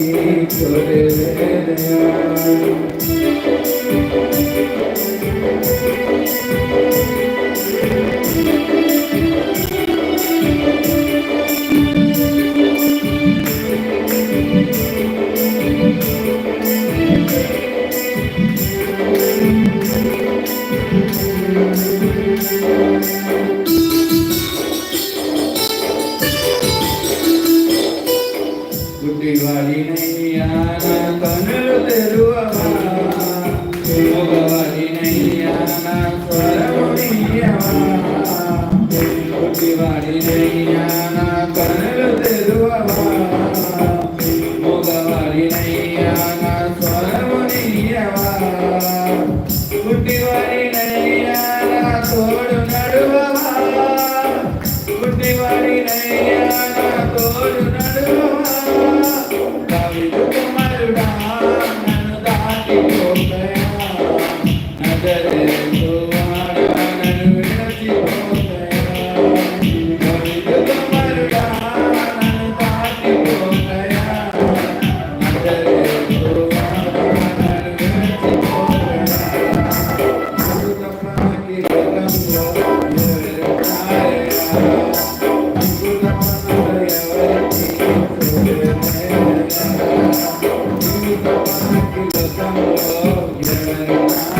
Thank you. గుడ్డివాడినయ్యా నా కనులు తెరువవా మగవాడినయ్యా నా స్వరము నీయవా గుడ్డివాడినయ్యా నా కనులు తెరువవా మగవాడినయ్యా నా స్వరము నీయవా గుడ్డివాడినయ్యా నా తోడు నడువవా గుడ్డివాడినయ్యా నా తోడు నడువవా దావీదు కుమారుడా నన్ను 사랑이여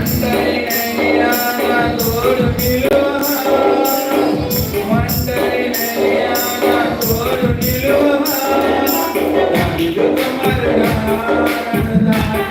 You te amaré, amaré, amaré,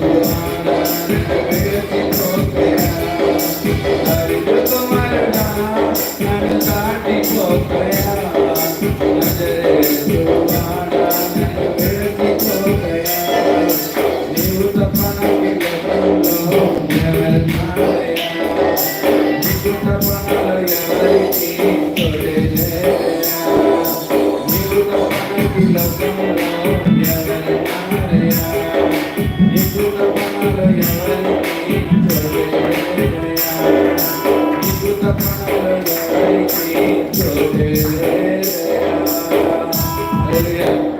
Hallelujah.